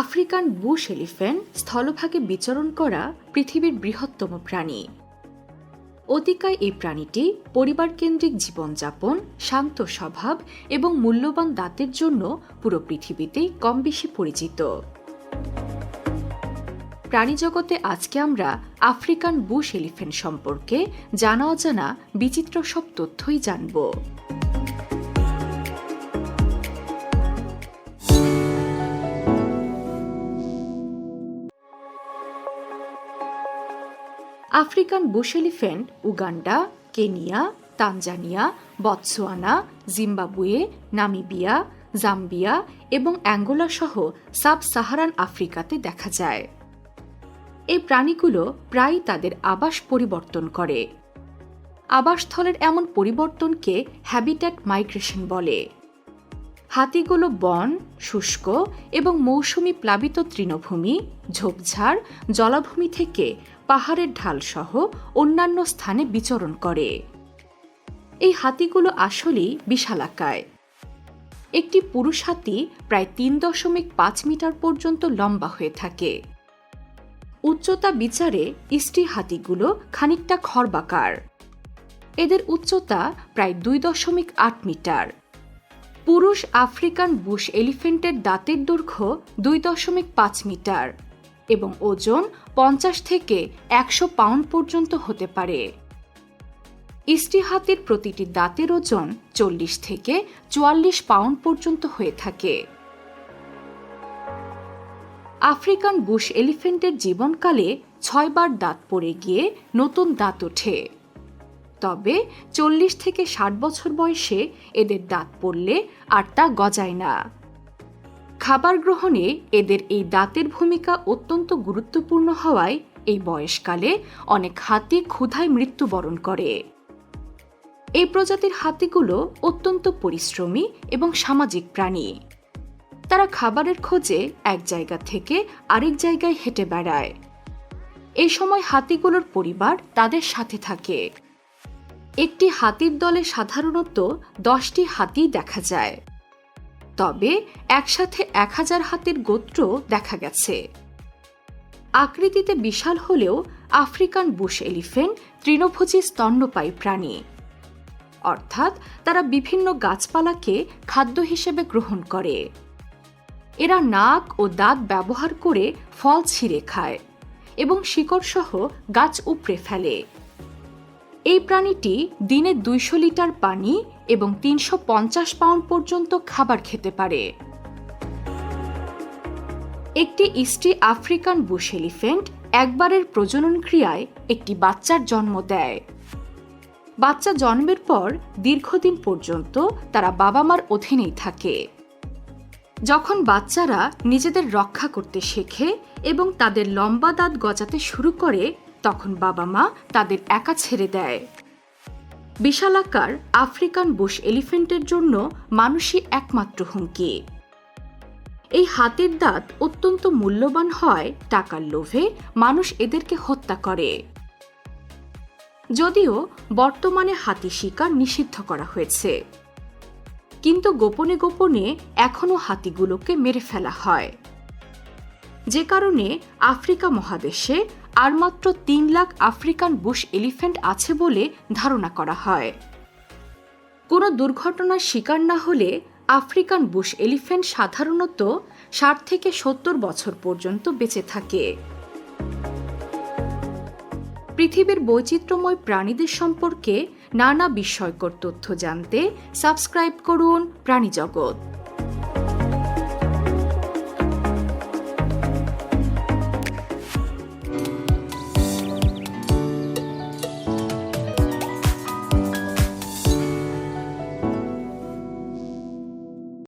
African bush elephant স্থলভাগে বিচরণ করা পৃথিবীর বৃহত্তম প্রাণী। অতিকায় এই প্রাণীটি পরিবারকেন্দ্রিক জীবনযাপন, শান্ত স্বভাব এবং মূল্যবান দাঁতের জন্য পুরো পৃথিবীতেই কম বেশি পরিচিত। প্রাণীজগতে আজকে আমরা আফ্রিকান বুশ এলিফ্যান্ট সম্পর্কে জানা অজানা বিচিত্র সব তথ্যই জানব। African bush elephant Uganda, Kenya, Tanzania Botswana Zimbabwe, Namibia, Zambia এবং অ্যাঙ্গোলা সহ সাব সাহারান আফ্রিকাতে দেখা যায়। এই প্রাণীগুলো প্রায়ই তাদের আবাস পরিবর্তন করে। আবাসস্থলের এমন পরিবর্তনকে হ্যাবিট্যাট মাইগ্রেশন বলে। হাতিগুলো বন, শুষ্ক এবং মৌসুমি প্লাবিত তৃণভূমি, ঝোপঝাড়, জলাভূমি থেকে পাহাড়ের ঢালসহ অন্যান্য স্থানে বিচরণ করে। এই হাতিগুলো আসলেই বিশালাকায় একটি পুরুষ হাতি প্রায় তিন দশমিক পাঁচ মিটার পর্যন্ত লম্বা হয়ে থাকে। উচ্চতা বিচারে স্ত্রী হাতিগুলো খানিকটা খর্বাকার এদের উচ্চতা প্রায় দুই দশমিক আট মিটার। পুরুষ আফ্রিকান বুশ এলিফেন্টের দাঁতের দৈর্ঘ্য দুই দশমিক পাঁচ মিটার এবং ওজন পঞ্চাশ থেকে একশো পাউন্ড পর্যন্ত হতে পারে। স্ত্রী হাতির প্রতিটি দাঁতের ওজন চল্লিশ থেকে চুয়াল্লিশ পাউন্ড পর্যন্ত হয়ে থাকে। আফ্রিকান বুশ এলিফেন্টের জীবনকালে ছয়বার দাঁত পড়ে গিয়ে নতুন দাঁত ওঠে। তবে চল্লিশ থেকে ষাট বছর বয়সে এদের দাঁত পড়লে আর তা গজায় না। খাবার গ্রহণে এদের এই দাঁতের ভূমিকা অত্যন্ত গুরুত্বপূর্ণ হওয়ায় এই বয়সকালে অনেক হাতি ক্ষুধায় মৃত্যুবরণ করে। এই প্রজাতির হাতিগুলো অত্যন্ত পরিশ্রমী এবং সামাজিক প্রাণী। তারা খাবারের খোঁজে এক জায়গা থেকে আরেক জায়গায় হেঁটে বেড়ায়। এই সময় হাতিগুলোর পরিবার তাদের সাথে থাকে। একটি হাতির দলে সাধারণত দশটি হাতি দেখা যায়। তবে একসাথে এক হাজার হাতির গোত্র দেখা গেছে। আকৃতিতে বিশাল হলেও আফ্রিকান বুশ এলিফেন্ট তৃণভোজী স্তন্যপায়ী প্রাণী। অর্থাৎ তারা বিভিন্ন গাছপালাকে খাদ্য হিসেবে গ্রহণ করে। এরা নাক ও দাঁত ব্যবহার করে ফল ছিঁড়ে খায় এবং শিকড়সহ গাছ উপড়ে ফেলে। এই প্রাণীটি দিনে দুইশো লিটার পানি এবং তিনশো পঞ্চাশ পাউন্ড পর্যন্ত খাবার খেতে পারে। একটি ইস্টি আফ্রিকান বুশ এলিফেন্ট একবারের প্রজনন ক্রিয়ায় একটি বাচ্চার জন্ম দেয়। বাচ্চা জন্মের পর দীর্ঘদিন পর্যন্ত তারা বাবা মার অধীনেই থাকে। যখন বাচ্চারা নিজেদের রক্ষা করতে শেখে এবং তাদের লম্বা দাঁত গজাতে শুরু করে তখন বাবা মা তাদের একা ছেড়ে দেয়। বিশালাকার আফ্রিকান বুশ এলিফেন্টের জন্য মানুষই একমাত্র হুমকি। এই হাতের দাঁত অত্যন্ত মূল্যবান হয়, টাকার লোভে মানুষ এদেরকে হত্যা করে। যদিও বর্তমানে হাতি শিকার নিষিদ্ধ করা হয়েছে। কিন্তু গোপনে গোপনে এখনও হাতিগুলোকে মেরে ফেলা হয়। যে কারণে আফ্রিকা মহাদেশে আর মাত্র তিন লাখ আফ্রিকান বুশ এলিফ্যান্ট আছে বলে ধারণা করা হয়। কোনো দুর্ঘটনার শিকার না হলে আফ্রিকান বুশ এলিফ্যান্ট সাধারণত ষাট থেকে সত্তর বছর পর্যন্ত বেঁচে থাকে। পৃথিবীর বৈচিত্র্যময় প্রাণীদের সম্পর্কে নানা বিস্ময়কর তথ্য জানতে সাবস্ক্রাইব করুন প্রাণীজগৎ।